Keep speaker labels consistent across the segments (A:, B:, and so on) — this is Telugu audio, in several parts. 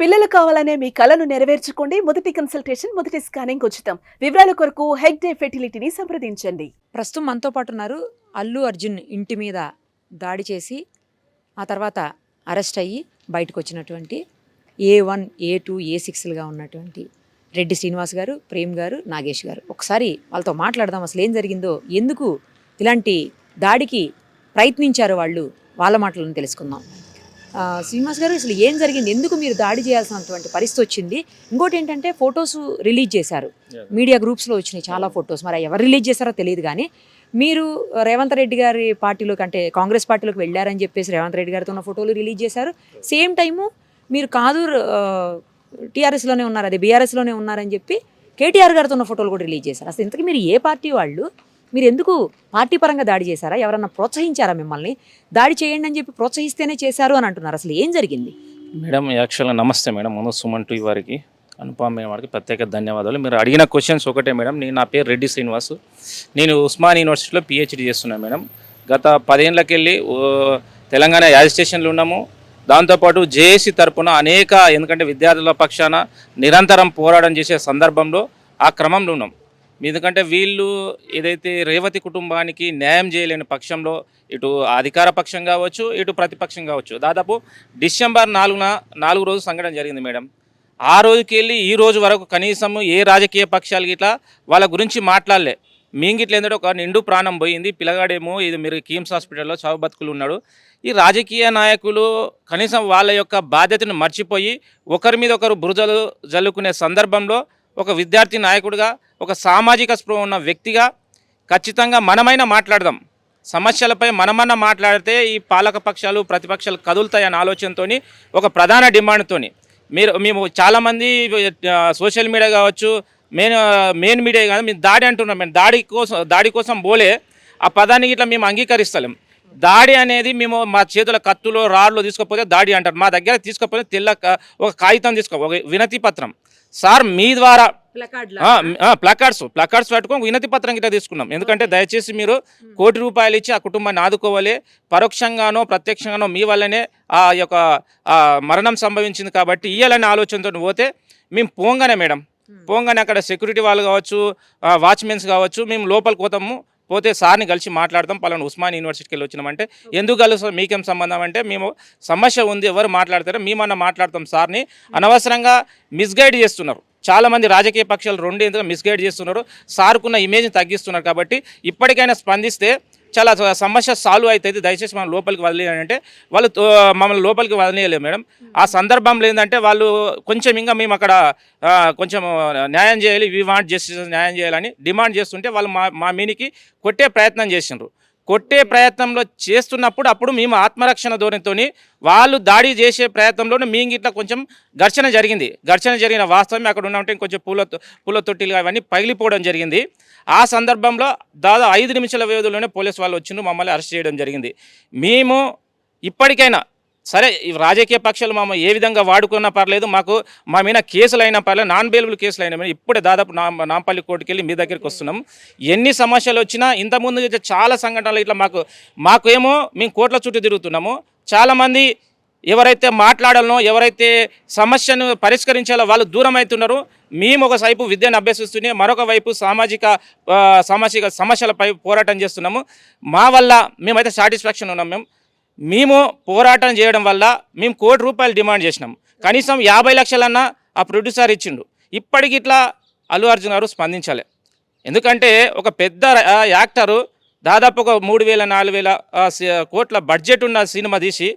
A: పిల్లలు కావాలనే మీ కలను నెరవేర్చుకోండి. మొదటి కన్సల్టేషన్ మొదటి స్కానింగ్ ఉచితం. వివరాల కొరకు హెగ్ డే ఫెర్టిలిటీని సంప్రదించండి.
B: ప్రస్తుతం మనతో పాటు ఉన్నారు అల్లు అర్జున్ ఇంటి మీద దాడి చేసి ఆ తర్వాత అరెస్ట్ అయ్యి బయటకు వచ్చినటువంటి ఏ వన్ ఏ టూ ఏ సిక్స్లుగా ఉన్నటువంటి రెడ్డి శ్రీనివాస్ గారు ప్రేమ్ గారు నాగేష్ గారు. ఒకసారి వాళ్ళతో మాట్లాడదాం అసలు ఏం జరిగిందో ఎందుకు ఇలాంటి దాడికి ప్రయత్నించారు వాళ్ళు? వాళ్ళ మాటలను తెలుసుకుందాం. శ్రీనివాస్ గారు అసలు ఏం జరిగింది? ఎందుకు మీరు దాడి చేయాల్సినటువంటి పరిస్థితి వచ్చింది? ఇంకోటి ఏంటంటే ఫొటోస్ రిలీజ్ చేశారు. మీడియా గ్రూప్స్లో వచ్చినాయి చాలా ఫొటోస్. మరి ఎవరు రిలీజ్ చేశారో తెలియదు కానీ మీరు రేవంత్ రెడ్డి గారి పార్టీలోకి అంటే కాంగ్రెస్ పార్టీలోకి వెళ్ళారని చెప్పేసి రేవంత్ రెడ్డి గారితో ఉన్న ఫోటోలు రిలీజ్ చేశారు. సేమ్ టైము మీరు కాదు టీఆర్ఎస్లోనే ఉన్నారు అదే బీఆర్ఎస్లోనే ఉన్నారని చెప్పి కేటీఆర్ గారితో ఉన్న ఫోటోలు కూడా రిలీజ్ చేశారు. అసలు ఇంతకీ మీరు ఏ పార్టీ వాళ్ళు? మీరు ఎందుకు పార్టీ పరంగా దాడి చేశారా? ఎవరన్నా ప్రోత్సహించారా మిమ్మల్ని? దాడి చేయండి అని చెప్పి ప్రోత్సహిస్తేనే చేశారు అని అంటున్నారు. అసలు ఏం జరిగింది?
C: మేడం యాక్చువల్గా నమస్తే మేడం. మనోజ్ సుమన్ టు వారికి అనుపమ వారికి ప్రత్యేక ధన్యవాదాలు. మీరు అడిగిన క్వశ్చన్స్ ఒకటే మేడం. నేను నా పేరు రెడ్డి శ్రీనివాస్. నేను ఉస్మాన్ యూనివర్సిటీలో పిహెచ్డి చేస్తున్నాను మేడం. గత పదేళ్ళకెళ్ళి ఓ, తెలంగాణ యాజిస్టేషన్లో ఉన్నాము. దాంతోపాటు జేఏసీ తరఫున అనేక ఎందుకంటే విద్యార్థుల పక్షాన నిరంతరం పోరాటం చేసే సందర్భంలో ఆ క్రమంలో ఉన్నాం. ఎందుకంటే వీళ్ళు ఏదైతే రేవతి కుటుంబానికి న్యాయం చేయలేని పక్షంలో ఇటు అధికార పక్షం కావచ్చు ఇటు ప్రతిపక్షం కావచ్చు. దాదాపు డిసెంబర్ నాలుగున నాలుగు రోజు సంఘటన జరిగింది మేడం. ఆ రోజుకి వెళ్ళి ఈ రోజు వరకు కనీసం ఏ రాజకీయ పక్షాలు గిట్లా వాళ్ళ గురించి మాట్లాడలే. మీంగిట్ల ఏంటంటే ఒక నిండు ప్రాణం పోయింది. పిల్లగాడేమో ఇది మీరు కిమ్స్ హాస్పిటల్లో చావు బతుకులు ఉన్నాడు. ఈ రాజకీయ నాయకులు కనీసం వాళ్ళ యొక్క బాధ్యతను మర్చిపోయి ఒకరి మీద ఒకరు బురుజలు జల్లుకునే సందర్భంలో ఒక విద్యార్థి నాయకుడిగా ఒక సామాజిక స్పృహ ఉన్న వ్యక్తిగా ఖచ్చితంగా మనమైనా మాట్లాడదాం. సమస్యలపై మనమన్నా మాట్లాడితే ఈ పాలక పక్షాలు ప్రతిపక్షాలు కదులుతాయన్న ఆలోచనతోని ఒక ప్రధాన డిమాండ్తోని. మీరు మేము చాలామంది సోషల్ మీడియా కావచ్చు మెయిన్ మెయిన్ మీడియా కాదు మేము దాడి అంటున్నాం. మేము దాడి కోసం దాడి కోసం పోలే ఆ పదానికి ఇట్లా మేము అంగీకరిస్తలేం. దాడి అనేది మేము మా చేతుల కత్తులో రాళ్ళు తీసుకపోతే దాడి అంటారు. మా దగ్గర తీసుకపోతే తెల్ల ఒక కాగితం తీసుకో ఒక వినతి పత్రం. సార్ మీ ద్వారా ప్లకార్డ్స్ ప్లకార్డ్స్ పెట్టుకొని వినతి పత్రం గిట్ట తీసుకున్నాం. ఎందుకంటే దయచేసి మీరు కోటి రూపాయలు ఇచ్చి ఆ కుటుంబాన్ని ఆదుకోవాలి. పరోక్షంగానో ప్రత్యక్షంగానో మీ వల్లనే ఆ యొక్క మరణం సంభవించింది కాబట్టి ఇయ్యాలనే ఆలోచనతో పోతే మేము పోంగానే మేడం. పోంగానే అక్కడ సెక్యూరిటీ వాళ్ళు కావచ్చు వాచ్మెన్స్ కావచ్చు మేము లోపలికి పోతాము. పోతే సార్ని కలిసి మాట్లాడతాం పలానా ఉస్మాన్ యూనివర్సిటీకి వెళ్ళి వచ్చినామంటే ఎందుకు కలుస్తాం మీకేం సంబంధం అంటే మేము సమస్య ఉంది ఎవరు మాట్లాడతారో మేమన్నా మాట్లాడతాం సార్ని. అనవసరంగా మిస్గైడ్ చేస్తున్నారు. చాలామంది రాజకీయ పక్షాలు రెండు ఎందుకు మిస్గైడ్ చేస్తున్నారు. సార్కున్న ఇమేజ్ని తగ్గిస్తున్నారు కాబట్టి ఇప్పటికైనా స్పందిస్తే చాలా సమస్య సాల్వ్ అవుతుంది. దయచేసి మనం లోపలికి వదిలేయాలంటే వాళ్ళు తో- మమ్మల్ని లోపలికి వదిలేయలేదు మేడం. ఆ సందర్భంలో ఏంటంటే వాళ్ళు కొంచెం ఇంకా మేము అక్కడ కొంచెం న్యాయం చేయాలి. వి వాంట్ జస్టిస్ న్యాయం చేయాలని డిమాండ్ చేస్తుంటే వాళ్ళు మా మా మీనికి కొట్టే ప్రయత్నం చేసిండ్రు. కొట్టే ప్రయత్నంలో చేస్తున్నప్పుడు అప్పుడు మేము ఆత్మరక్షణ ధోరణితోని వాళ్ళు దాడి చేసే ప్రయత్నంలోనే మీ ఇట్లా కొంచెం ఘర్షణ జరిగింది. ఘర్షణ జరిగిన వాస్తవమే అక్కడ ఉన్నట్టు కొంచెం పూల పూల తొట్టిలు అవన్నీ పగిలిపోవడం జరిగింది. ఆ సందర్భంలో దాదాపు ఐదు నిమిషాల వ్యవధిలోనే పోలీసు వాళ్ళు వచ్చిండ్రు మమ్మల్ని అరెస్ట్ చేయడం జరిగింది. మేము ఇప్పటికైనా సరే ఈ రాజకీయ పక్షాలు మామ ఏ విధంగా వాడుకున్నా పర్లేదు మాకు మా మీద కేసులు అయినా పర్లేదు నాన్ బెయిలబుల్ కేసులు అయినా ఇప్పుడే దాదాపు నా నాంపల్లి కోర్టుకి వెళ్ళి మీ దగ్గరికి వస్తున్నాం. ఎన్ని సమస్యలు వచ్చినా ఇంతకుముందు అయితే చాలా సంఘటనలు ఇట్లా మాకు మాకు ఏమో మేము కోర్టుల చుట్టూ తిరుగుతున్నాము. చాలామంది ఎవరైతే మాట్లాడాలనో ఎవరైతే సమస్యను పరిష్కరించాలో వాళ్ళు దూరం అవుతున్నారు మేము ఒక వైపు విద్యను అభ్యసిస్తూనే మరొక వైపు సామాజిక సామాజిక సమస్యలపై పోరాటం చేస్తున్నాము. మా వల్ల మేమైతే సాటిస్ఫాక్షన్ ఉన్నాం మేము. మేము పోరాటం చేయడం వల్ల మేము కోటి రూపాయలు డిమాండ్ చేసినాం. కనీసం యాభై లక్షలన్నా ఆ ప్రొడ్యూసర్ ఇచ్చిండు. ఇప్పటికి ఇట్లా అల్లు అర్జున్ గారు స్పందించాలి. ఎందుకంటే ఒక పెద్ద యాక్టరు దాదాపు ఒక మూడు వేల నాలుగు వేల కోట్ల బడ్జెట్ ఉన్న సినిమా తీసి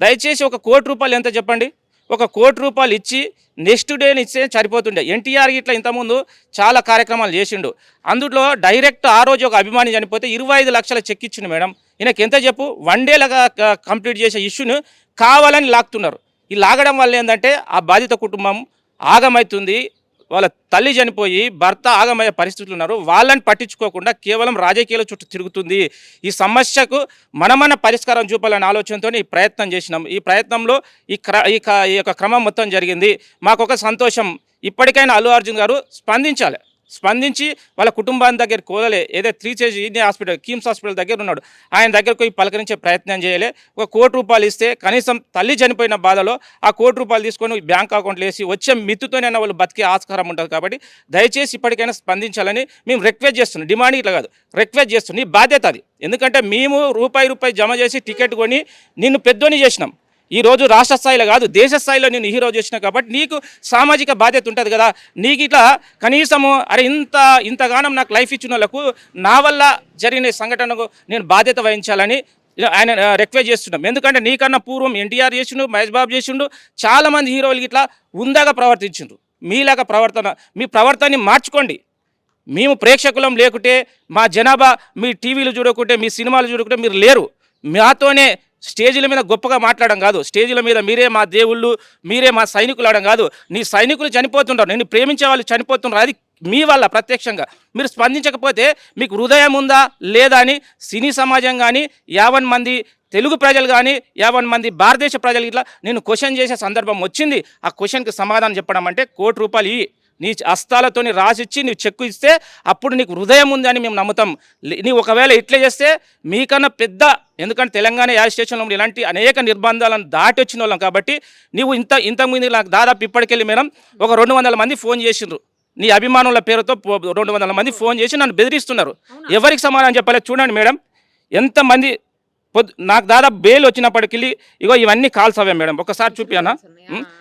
C: దయచేసి ఒక కోటి రూపాయలు ఎంత చెప్పండి? ఒక కోటి రూపాయలు ఇచ్చి నెక్స్ట్ డేని ఇచ్చే సరిపోతుండే. ఎన్టీఆర్ ఇట్లా ఇంతకుముందు చాలా కార్యక్రమాలు చేసిండు. అందులో డైరెక్ట్ ఆ రోజు ఒక అభిమాని చనిపోతే ఇరవై ఐదు లక్షల చెక్ ఇచ్చిండు మేడం. ఈయనకి ఎంత చెప్పు వన్ డేలాగా కంప్లీట్ చేసే ఇష్యూను కావాలని లాగుతున్నారు ఈ లాగడం వల్ల ఏంటంటే ఆ బాధిత కుటుంబం ఆగమవుతుంది వాళ్ళ తల్లి చనిపోయి భర్త ఆగమయ్యే పరిస్థితులు ఉన్నారు. వాళ్ళని పట్టించుకోకుండా కేవలం రాజకీయాల చుట్టూ తిరుగుతుంది. ఈ సమస్యకు మనమన్న పరిష్కారం చూపాలనే ఆలోచనతో ఈ ప్రయత్నం చేసినాం. ఈ ప్రయత్నంలో ఈ క్ర ఈ క- ఈ యొక్క క్రమం మొత్తం జరిగింది. మాకు ఒక సంతోషం. ఇప్పటికైనా అల్లు అర్జున్ గారు స్పందించాలి. స్పందించి వాళ్ళ కుటుంబాన్ని దగ్గర కోదలే ఏదో త్రీ చేజ్ ఇండియా హాస్పిటల్ కిమ్స్ హాస్పిటల్ దగ్గర ఉన్నాడు. ఆయన దగ్గరకు పోయి పలకరించే ప్రయత్నం చేయలే. ఒక కోటి రూపాయలు ఇస్తే కనీసం తల్లి చనిపోయిన బాధలో ఆ కోటి రూపాయలు తీసుకొని బ్యాంక్ అకౌంట్లో వేసి వచ్చే మిత్తుతోనైనా వాళ్ళు బతికే ఆస్కారం ఉంటుంది కాబట్టి దయచేసి ఇప్పటికైనా స్పందించాలని మేము రిక్వెస్ట్ చేస్తున్నాం. డిమాండ్ ఇట్లా కాదు. రిక్వెస్ట్ చేస్తున్నాం. నీ బాధ్యత అది. ఎందుకంటే మేము రూపాయి రూపాయి జమ చేసి టికెట్ కొని నిన్ను పెద్దోని చేసినాం. ఈరోజు రాష్ట్ర స్థాయిలో కాదు దేశ స్థాయిలో నేను హీరో చేసిన కాబట్టి నీకు సామాజిక బాధ్యత ఉంటుంది కదా. నీకు ఇట్లా కనీసము అరే ఇంత ఇంతగానం నాకు లైఫ్ ఇచ్చిన వాళ్ళకు నా వల్ల జరిగిన సంఘటనకు నేను బాధ్యత వహించాలని ఆయన రిక్వెస్ట్ చేస్తున్నాం. ఎందుకంటే నీకన్నా పూర్వం ఎన్టీఆర్ చేసిండు మహేష్ బాబు చేసిండు చాలామంది హీరోలకి ఇట్లా ఉందాగా ప్రవర్తించిండ్రు. మీలాగా ప్రవర్తన మీ ప్రవర్తనని మార్చుకోండి. మేము ప్రేక్షకులం లేకుంటే మా జనాభా మీ టీవీలు చూడకుంటే మీ సినిమాలు చూడకుంటే మీరు లేరు. మాతోనే స్టేజీల మీద గొప్పగా మాట్లాడడం కాదు. స్టేజీల మీద మీరే మా దేవుళ్ళు మీరే మా సైనికులు అవడం కాదు. నీ సైనికులు చనిపోతుంటారు. నేను ప్రేమించే వాళ్ళు చనిపోతుంటారు. అది మీ వల్ల ప్రత్యక్షంగా. మీరు స్పందించకపోతే మీకు హృదయం ఉందా లేదా అని సినీ సమాజం కానీ యావన్ మంది తెలుగు ప్రజలు కానీ యావన్ మంది భారతదేశ ప్రజలు ఇట్లా నేను క్వశ్చన్ చేసే సందర్భం వచ్చింది. ఆ క్వశ్చన్కి సమాధానం చెప్పడం అంటే కోటి రూపాయలు ఇయ్యి. నీ హస్తాలతోని రాసిచ్చి నీవు చెక్కు ఇస్తే అప్పుడు నీకు హృదయం ఉంది అని మేము నమ్ముతాం. నీ ఒకవేళ ఇట్లే చేస్తే మీకన్నా పెద్ద ఎందుకంటే తెలంగాణ యాజ్ స్టేషన్లో ఉండే ఇలాంటి అనేక నిర్బంధాలను దాటి వచ్చిన వాళ్ళం కాబట్టి నీవు ఇంత ఇంతకుముందు నాకు దాదాపు ఇప్పటికెళ్ళి మేడం ఒక రెండు వందల మంది ఫోన్ చేసిండ్రు. నీ అభిమానుల పేరుతో రెండు వందల మంది ఫోన్ చేసి నన్ను బెదిరిస్తున్నారు. ఎవరికి సమాధానం చెప్పలేదు చూడండి మేడం. ఎంతమంది పొద్దు నాకు దాదాపు బెయిల్ వచ్చినప్పటికి ఇగో ఇవన్నీ కాల్స్ అవే మేడం. ఒకసారి చూపియానా?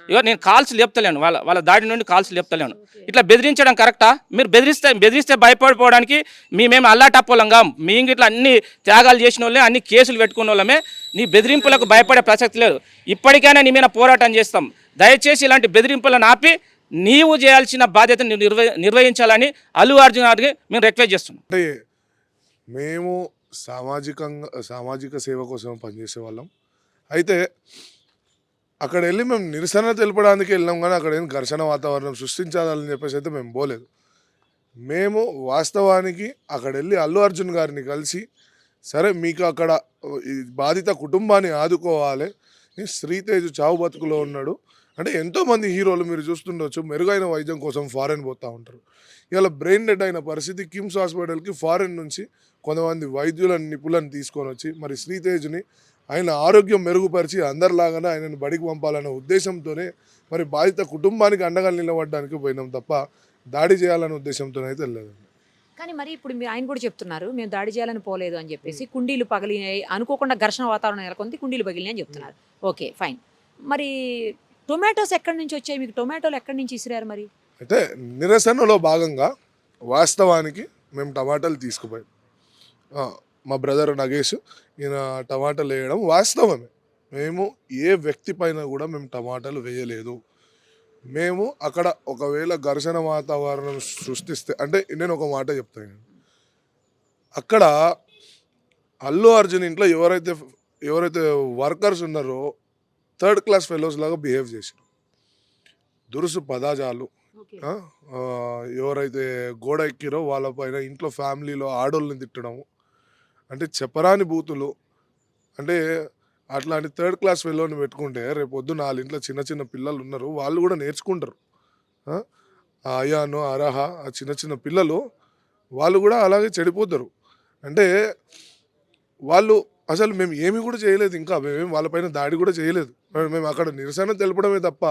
C: ఇగో నేను కాల్స్ లేపుతలేను. వాళ్ళ వాళ్ళ దాడి నుండి కాల్స్ లేపుతలేను. ఇట్లా బెదిరించడం కరెక్టా? మీరు బెదిరిస్తే బెదిరిస్తే భయపడిపోవడానికి మేమేమి అల్లాటప్పోలంగా. మీ ఇట్లా అన్ని త్యాగాలు చేసిన వాళ్ళే అన్ని కేసులు పెట్టుకున్న వాళ్ళమే నీ బెదిరింపులకు భయపడే ప్రసక్తి లేదు. ఇప్పటికైనా నీ మీద పోరాటం చేస్తాం. దయచేసి ఇలాంటి బెదిరింపులను ఆపి నీవు చేయాల్సిన బాధ్యతను నిర్వ నిర్వహించాలని అల్లు అర్జున్ గారికి మేము రిక్వెస్ట్ చేస్తున్నాం.
D: మేము సామాజికంగా సామాజిక సేవ కోసం పనిచేసే వాళ్ళం. అయితే అక్కడ వెళ్ళి మేము నిరసన తెలపడానికి వెళ్ళాం కానీ అక్కడ ఏం ఘర్షణ వాతావరణం సృష్టించాలని చెప్పేసి అయితే మేము పోలేదు. మేము వాస్తవానికి అక్కడ వెళ్ళి అల్లు అర్జున్ గారిని కలిసి సరే మీకు అక్కడ బాధిత కుటుంబాన్ని ఆదుకోవాలి శ్రీతేజు చావు బతుకులో ఉన్నాడు అంటే ఎంతోమంది హీరోలు మీరు చూస్తుండొచ్చు మెరుగైన వైద్యం కోసం ఫారెన్ పోతూ ఉంటారు. ఇలా బ్రెయిన్ డెడ్ అయిన పరిస్థితి కిమ్స్ హాస్పిటల్కి ఫారెన్ నుంచి కొంతమంది వైద్యులను నిపుణులను తీసుకొని వచ్చి మరి శ్రీతేజ్ని ఆయన ఆరోగ్యం మెరుగుపరిచి అందరిలాగానే ఆయనను బడికి పంపాలనే ఉద్దేశంతోనే మరి బాధిత కుటుంబానికి అండగా నిలబడడానికి పోయినాం తప్ప దాడి చేయాలనే ఉద్దేశంతో అయితే వెళ్ళలేదు
B: కానీ మరి ఇప్పుడు మీరు ఆయన కూడా చెప్తున్నారు మేము దాడి చేయాలని పోలేదు అని చెప్పేసి కుండీలు పగిలినాయి అనుకోకుండా ఘర్షణ వాతావరణం నెలకొంది కుండీలు పగిలినాయి అని చెప్తున్నారు. Okay fine. మరి టొమాటోస్ ఎక్కడి నుంచి వచ్చాయి? మీకు టొమాటోలు ఎక్కడి నుంచి ఇసిరారు మరి?
D: అయితే నిరసనలో భాగంగా వాస్తవానికి మేము టమాటాలు తీసుకుపోయాం. మా బ్రదర్ నగేష్ ఈయన టమాటాలు వేయడం వాస్తవమే. మేము ఏ వ్యక్తి పైన కూడా మేము టమాటాలు వేయలేదు. మేము అక్కడ ఒకవేళ ఘర్షణ వాతావరణం సృష్టిస్తే అంటే నేను ఒక మాట చెప్తాను అక్కడ అల్లు అర్జున్ ఇంట్లో ఎవరైతే ఎవరైతే వర్కర్స్ ఉన్నారో థర్డ్ క్లాస్ ఫెలోస్ లాగా బిహేవ్ చేశారు. దురుసు పదాజాలు ఎవరైతే గోడ ఎక్కిరో వాళ్ళపైన ఇంట్లో ఫ్యామిలీలో ఆడోళ్ళని తిట్టడం అంటే చెప్పరాని బూతులు అంటే అట్లాంటి థర్డ్ క్లాస్ ఫెలోని పెట్టుకుంటే రేపు పొద్దున్న వాళ్ళ ఇంట్లో చిన్న చిన్న పిల్లలు ఉన్నారు వాళ్ళు కూడా నేర్చుకుంటారు. అయాను అరహ ఆ చిన్న చిన్న పిల్లలు వాళ్ళు కూడా అలాగే చెడిపోతారు. అంటే వాళ్ళు అసలు మేము ఏమి కూడా చేయలేదు ఇంకా మేమేం వాళ్ళపైన దాడి కూడా చేయలేదు. మేము- అక్కడ నిరసన తెలపడమే తప్ప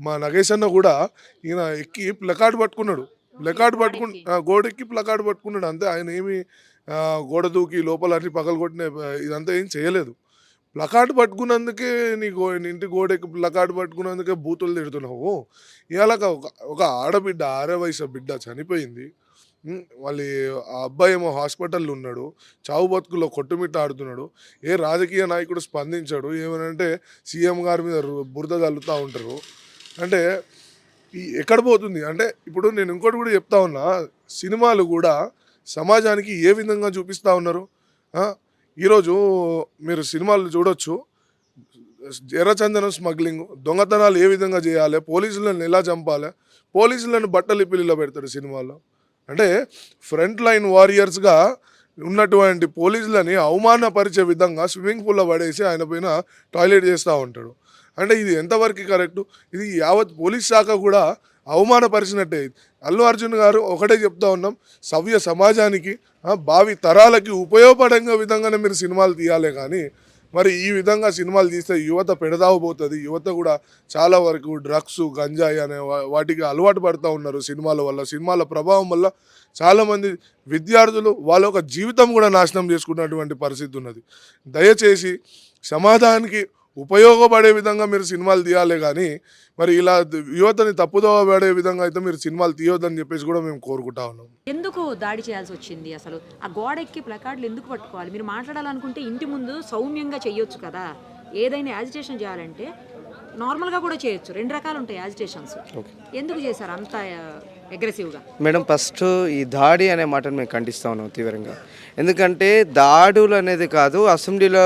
D: మా నగేష్ అన్న కూడా ఈయన ఎక్కి ప్లకార్డ్ పట్టుకున్నాడు. ప్లకార్డ్ పట్టుకు ఆ, గోడ ఎక్కి ప్లకార్డ్ పట్టుకున్నాడు. అంతే ఆయన ఏమి గోడ దూకి లోపల అన్ని పగలు కొట్టిన ఇదంతా ఏం చేయలేదు. ప్లకార్డ్ పట్టుకున్నందుకే నీ గో నీ ఇంటి గోడ ఎక్కి ప్లకార్డ్ పట్టుకున్నందుకే బూతులు తిడుతున్నావు. ఇవాళ ఒక ఒక ఆడబిడ్డ ఆరే వయసు బిడ్డ చనిపోయింది. వాళ్ళ ఆ అబ్బాయి ఏమో హాస్పిటల్లో ఉన్నాడు చావు బతుకులో కొట్టుమిట్ట ఆడుతున్నాడు ఏ రాజకీయ నాయకుడు స్పందించాడు ఏమనంటే సీఎం గారి మీద బురద చల్లుతూ ఉంటారు. అంటే ఈ ఎక్కడ పోతుంది? అంటే ఇప్పుడు నేను ఇంకోటి కూడా చెప్తా ఉన్నా సినిమాలు కూడా సమాజానికి ఏ విధంగా చూపిస్తూ ఉన్నారు? ఈరోజు మీరు సినిమాలు చూడొచ్చు. ఎర్రచందనం స్మగ్లింగ్ దొంగతనాలు ఏ విధంగా చేయాలి? పోలీసులను ఎలా చంపాలి? పోలీసులను బట్టలు పిల్లిలో పెడతాడు సినిమాలో అంటే ఫ్రంట్ లైన్ వారియర్స్గా ఉన్నటువంటి పోలీసులని అవమానపరిచే విధంగా స్విమ్మింగ్ పూల్లో పడేసి ఆయన పైన టాయిలెట్ చేస్తూ ఉంటాడు. అంటే ఇది ఎంతవరకు కరెక్ట్? ఇది యావత్ పోలీస్ శాఖ కూడా అవమానపరిచినట్టే. అల్లు అర్జున్ గారు ఒకటే చెప్తా ఉన్నాం సవ్య సమాజానికి భావి తరాలకి ఉపయోగపడంగా విధంగానే మీరు సినిమాలు తీయాలి కానీ మరి ఈ విధంగా సినిమాలు తీస్తే యువత పెడదావబోతుంది. యువత కూడా చాలా వరకు డ్రగ్స్ గంజాయి అనే వా- వాటికి అలవాటు పడుతూ ఉన్నారు సినిమాల వల్ల. సినిమాల ప్రభావం వల్ల చాలామంది విద్యార్థులు వాళ్ళ ఒక జీవితం కూడా నాశనం చేసుకున్నటువంటి పరిస్థితి ఉన్నది. దయచేసి సమాజానికి ఉపయోగపడే విధంగా మీరు సినిమాలు తీయాలి కానీ మరి ఇలా యువతని తప్పుదోవ పడే విధంగా అయితే మీరు సినిమాలు తీయొద్దని చెప్పేసి కూడా మేము కోరుకుంటా ఉన్నాం.
B: ఎందుకు దాడి చేయాల్సి వచ్చింది అసలు? ఆ గోడ ఎక్కి ప్లకార్డులు ఎందుకు పట్టుకోవాలి? మీరు మాట్లాడాలనుకుంటే ఇంటి ముందు సౌమ్యంగా చేయొచ్చు కదా. ఏదైనా యాజిటేషన్ చేయాలంటే నార్మల్గా కూడా చేయొచ్చు. రెండు రకాలు ఉంటాయి యాజిటేషన్స్ ఎందుకు చేశారు అంత అగ్రెసివ్గా?
E: మేడం ఫస్ట్ ఈ దాడి అనే మాటను మేము ఖండిస్తా ఉన్నాం తీవ్రంగా. ఎందుకంటే దాడులు అనేది కాదు అసెంబ్లీలో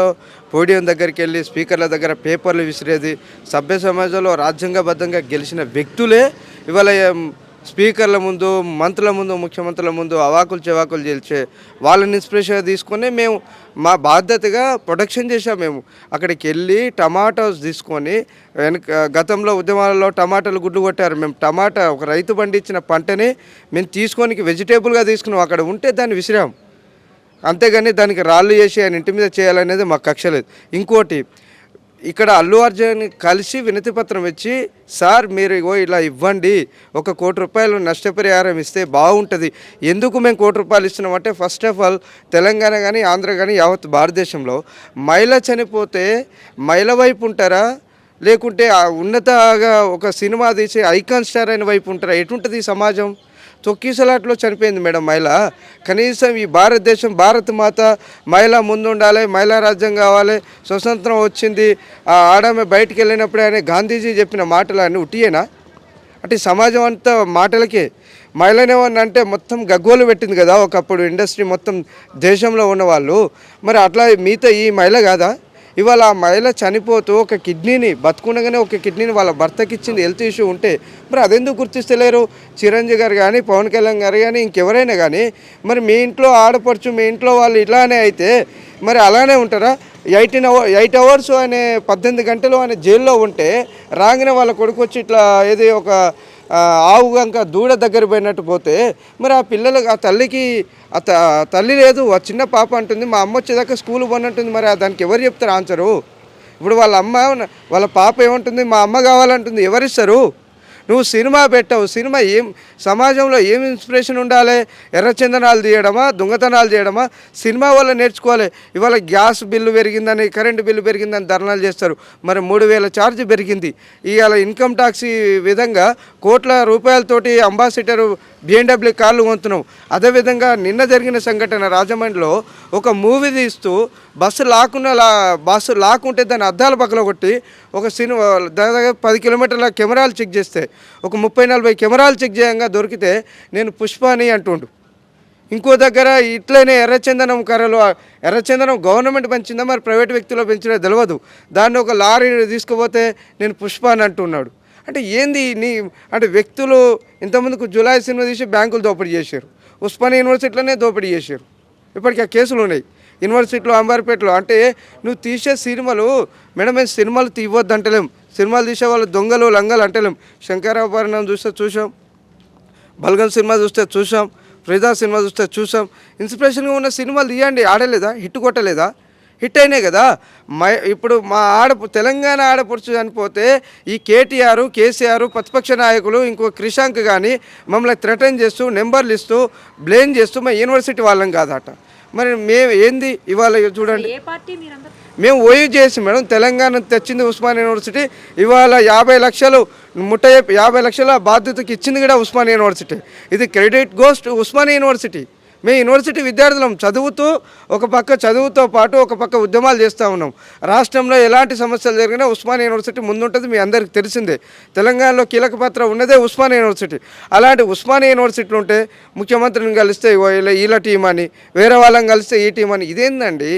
E: పోడియం దగ్గరికి వెళ్ళి స్పీకర్ల దగ్గర పేపర్లు విసిరేది సభ్య సమాజంలో రాజ్యాంగబద్ధంగా గెలిచిన వ్యక్తులే ఇవాళ స్పీకర్ల ముందు మంత్రుల ముందు ముఖ్యమంత్రుల ముందు అవాకులు చెవాకులు చేల్చే వాళ్ళని ఇన్స్పిరేషన్ తీసుకొని మేము మా బాధ్యతగా ప్రొడక్షన్ చేసాం మేము. అక్కడికి వెళ్ళి టమాటోస్ తీసుకొని వెనక గతంలో ఉద్యమాలలో టమాటాలు గుడ్లు కొట్టారు. మేము టమాటా ఒక రైతు పండించిన పంటని మేము తీసుకొని వెజిటేబుల్గా తీసుకున్నాం. అక్కడ ఉంటే దాన్ని విసిరాం. అంతేగాని దానికి రాళ్ళు చేసి ఆయన ఇంటి మీద చేయాలనేది మాకు కక్ష లేదు ఇంకోటి ఇక్కడ అల్లు అర్జున్ కలిసి వినతి పత్రం ఇచ్చి సార్ మీరు ఇగో ఇలా ఇవ్వండి. ఒక కోటి రూపాయలు నష్టపరిహారం ఇస్తే బాగుంటుంది. ఎందుకు మేము కోటి రూపాయలు ఇస్తున్నామంటే ఫస్ట్ ఆఫ్ ఆల్ తెలంగాణ కానీ ఆంధ్ర కానీ యావత్ భారతదేశంలో మహిళ చనిపోతే మహిళ వైపు ఉంటారా? లేకుంటే ఉన్నతగా ఒక సినిమా తీసి ఐకాన్ స్టార్ అయిన వైపు ఉంటారా? ఎటుంటుంది సమాజం? తొక్కిసలాట్లో చనిపోయింది మేడం మహిళ. కనీసం ఈ భారతదేశం భారత మాత మహిళ ముందుండాలి మహిళా రాజ్యం కావాలి స్వతంత్రం వచ్చింది ఆ ఆడమే బయటికి వెళ్ళినప్పుడు ఆయన గాంధీజీ చెప్పిన మాటలు అన్నీ ఉట్టియేనా? అంటే సమాజం అంతా మాటలకే. మహిళనేమన్నా అంటే మొత్తం గగ్గోలు పెట్టింది కదా ఒకప్పుడు ఇండస్ట్రీ మొత్తం దేశంలో ఉన్నవాళ్ళు. మరి అట్లా మీతో ఈ మహిళ కాదా? ఇవాళ ఆ మహిళ చనిపోతూ ఒక కిడ్నీని బతుకుండగానే ఒక కిడ్నీని వాళ్ళ భర్తకి ఇచ్చింది హెల్త్ ఇష్యూ ఉంటే మరి అదెందుకు గుర్తిస్తలేరు? చిరంజీవి గారు కానీ పవన్ కళ్యాణ్ గారు కానీ ఇంకెవరైనా కానీ మరి మీ ఇంట్లో ఆడపడుచు మీ ఇంట్లో వాళ్ళు ఇలానే అయితే మరి అలానే ఉంటారా? ఎయిటీన్ అవర్ ఎయిట్ అవర్స్ అనే పద్దెనిమిది గంటలు ఆయన జైల్లో ఉంటే రాగానే వాళ్ళ కొడుకు వచ్చి ఇట్లా ఏది ఒక ఆవు కనుక దూడ దగ్గర పోయినట్టు పోతే మరి ఆ పిల్లలకు ఆ తల్లికి ఆ తల్లి లేదు ఆ చిన్న పాప అంటుంది మా అమ్మ వచ్చేదాకా స్కూల్ పోనంటుంది మరి దానికి ఎవరు చెప్తారు ఆన్సరు? ఇప్పుడు వాళ్ళ అమ్మ వాళ్ళ పాప ఏమంటుంది మా అమ్మ కావాలంటుంది ఎవరిస్తారు? నువ్వు సినిమా పెట్టావు. సినిమా ఏం సమాజంలో ఏం ఇన్స్పిరేషన్ ఉండాలి? ఎర్రచందనాలు తీయడమా? దొంగతనాలు చేయడమా? సినిమా వల్ల నేర్చుకోవాలి. ఇవాళ గ్యాస్ బిల్లు పెరిగిందని కరెంటు బిల్లు పెరిగిందని ధర్నాలు చేస్తారు. మరి మూడు వేల ఛార్జ్ పెరిగింది. ఇవాళ ఇన్కమ్ ట్యాక్స్ ఈ విధంగా కోట్ల రూపాయలతోటి అంబాసిడర్ బిఎండబ్ల్యూ కార్లు కొంటున్నాం. అదేవిధంగా నిన్న జరిగిన సంఘటన రాజమండ్రిలో ఒక మూవీ తీస్తూ బస్సు లాక్కున్న లా బస్సు లాక్కుంటే దాని అద్దాల పక్కన కొట్టి ఒక సినిమా దాదాపు పది కిలోమీటర్ల కెమెరాలు చెక్ చేస్తే ఒక ముప్పై నలభై కెమెరాలు చెక్ చేయంగా దొరికితే నేను పుష్పాని అంటుండు. ఇంకో దగ్గర ఇట్లనే ఎర్రచందనం కర్రలు ఎర్రచందనం గవర్నమెంట్ పెంచిందా మరి ప్రైవేట్ వ్యక్తులు పెంచినా తెలియదు దాన్ని ఒక లారీ తీసుకుపోతే నేను పుష్ప అని అంటున్నాడు. అంటే ఏంది నీ అంటే వ్యక్తులు ఇంతమందికి జులై సినిమా తీసి బ్యాంకులు దోపిడీ చేశారు. ఉస్మానియా యూనివర్సిటీలోనే దోపిడీ చేశారు. ఇప్పటికీ ఆ కేసులు ఉన్నాయి. యూనివర్సిటీలో అంబార్పేటలో. అంటే నువ్వు తీసే సినిమాలు మేడం మేము సినిమాలు తీయవద్దు అంటలేం సినిమాలు తీసే వాళ్ళు దొంగలు లంగలు అంటలేం. శంకరాభరణం చూస్తే చూసాం. బల్గన్ సినిమా చూస్తే చూసాం. ఫ్రిదా సినిమా చూస్తే చూసాం. ఇన్స్పిరేషన్గా ఉన్న సినిమాలు తీయండి. ఆడలేదా? హిట్ కొట్టలేదా? హిట్ అయినాయి కదా? మై ఇప్పుడు మా ఆడ తెలంగాణ ఆడపడుచు చనిపోతే ఈ కేటీఆర్ కేసీఆర్ ప్రతిపక్ష నాయకులు ఇంకో క్రిషాంక్ కానీ మమ్మల్ని థ్రెటన్ చేస్తూ నెంబర్లు ఇస్తూ బ్లేమ్ చేస్తూ మా యూనివర్సిటీ వాళ్ళం కాదట. మరి మేము ఏంది ఇవాళ చూడండి. మేము ఓయూ చేసి మేడం తెలంగాణ తెచ్చింది ఉస్మాన్ యూనివర్సిటీ ఇవాళ యాభై లక్షలు ముట్టై యాభై లక్షల బాధ్యతకి ఇచ్చింది కూడా ఉస్మాన్ యూనివర్సిటీ. ఇది credit goes to Osman university. మేము యూనివర్సిటీ విద్యార్థులం చదువుతూ ఒక పక్క చదువుతో పాటు ఒక పక్క ఉద్యమాలు చేస్తూ ఉన్నాం. రాష్ట్రంలో ఎలాంటి సమస్యలు జరిగినా ఉస్మాన్ యూనివర్సిటీ ముందుంటుంది మీ అందరికీ తెలిసిందే. తెలంగాణలో కీలక పాత్ర ఉన్నదే ఉస్మాన్ యూనివర్సిటీ. అలాంటి ఉస్మాన్ యూనివర్సిటీలు ఉంటే ముఖ్యమంత్రిని కలిస్తే ఇలా టీం అని వేరే వాళ్ళని కలిస్తే ఈ టీం అని. ఇదేందండి?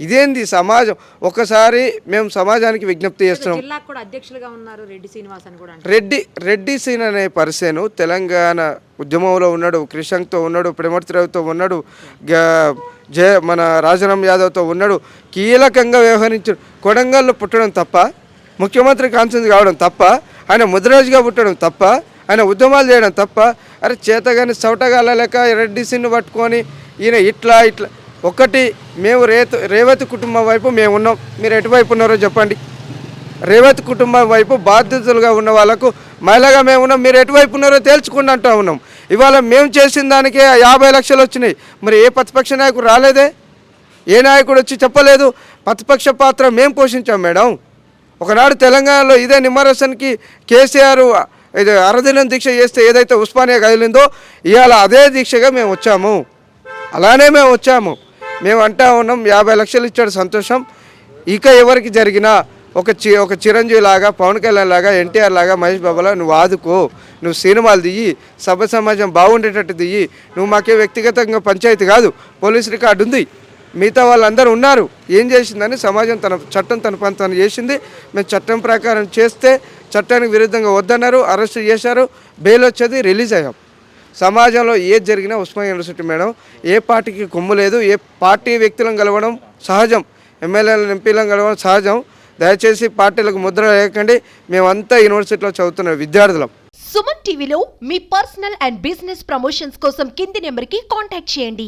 E: ఇదేంది సమాజం? ఒకసారి మేము సమాజానికి విజ్ఞప్తి చేస్తున్నాం.
B: కూడా అధ్యక్షులుగా ఉన్నారు రెడ్డి శ్రీనివాస్ అని కూడా అంటారు
E: రెడ్డి రెడ్డి సీన్ అనే పర్సన్ తెలంగాణ ఉద్యమంలో ఉన్నాడు క్రిషంక్తో ఉన్నాడు ప్రేమర్తిరావుతో ఉన్నాడు గ- జయ మన రాజారాం యాదవ్తో ఉన్నాడు కీలకంగా వ్యవహరించాడు. కొడంగల్లో పుట్టడం తప్ప ముఖ్యమంత్రి కాన్సెన్స్ కావడం తప్ప ఆయన ముద్రరాజుగా పుట్టడం తప్ప ఆయన ఉద్యమాలు చేయడం తప్ప అరే చేతగాని చవటగాల లెక్క రెడ్డిసిని పట్టుకొని ఈయన ఇట్లా ఇట్లా ఒకటి మేము రేతు రేవతి కుటుంబం వైపు మేము ఉన్నాం. మీరు ఎటువైపు ఉన్నారో చెప్పండి. రేవతి కుటుంబం వైపు బాధ్యతలుగా ఉన్న వాళ్ళకు మహిళగా మేము ఉన్నాం. మీరు ఎటువైపు ఉన్నారో తేల్చుకుని అంటూ ఉన్నాం. ఇవాళ మేము చేసిన దానికే యాభై లక్షలు వచ్చినాయి. మరి ఏ ప్రతిపక్ష నాయకుడు రాలేదే? ఏ నాయకుడు వచ్చి చెప్పలేదు? ప్రతిపక్ష పాత్ర మేము పోషించాం మేడం. ఒకనాడు తెలంగాణలో ఇదే నిమ్మరసన్కి కేసీఆర్ ఇది అరదినం దీక్ష చేస్తే ఏదైతే ఉస్మానియా కదిలిందో ఇవాళ అదే దీక్షగా మేము వచ్చాము. అలానే మేము వచ్చాము. మేము అంటా ఉన్నాం యాభై లక్షలు ఇచ్చాడు సంతోషం. ఇక ఎవరికి జరిగినా ఒక చి ఒక చిరంజీవి లాగా పవన్ కళ్యాణ్ లాగా ఎన్టీఆర్ లాగా మహేష్ బాబులా నువ్వు ఆదుకో నువ్వు సినిమాలు దియ్యి సభ సమాజం బాగుండేటట్టు దియ్యి నువ్వు మాకే వ్యక్తిగతంగా పంచాయతీ కాదు పోలీస్ రికార్డు ఉంది. మిగతా వాళ్ళందరూ ఉన్నారు. ఏం చేసిందని సమాజం తన చట్టం తన పని తను చేసింది. మేము చట్టం ప్రకారం చేస్తే చట్టానికి విరుద్ధంగా వద్దన్నారు అరెస్ట్ చేశారు బెయిల్ వచ్చేది రిలీజ్ అయ్యాం. సమాజంలో ఏది జరిగినా ఉస్మానియా యూనివర్సిటీ మేడం ఏ పార్టీకి కొమ్ము లేదు ఏ పార్టీ వ్యక్తులను కలవడం సహజం. ఎమ్మెల్యేలను ఎంపీలను కలవడం సహజం. దయచేసి పార్టీలకు ముద్ర లేకండి మేమంతా యూనివర్సిటీలో చదువుతున్న విద్యార్థులం.
F: సుమన్ టీవీలో మీ పర్సనల్ అండ్ బిజినెస్ ప్రమోషన్స్ కోసం కింది నెంబర్కి కాంటాక్ట్ చేయండి.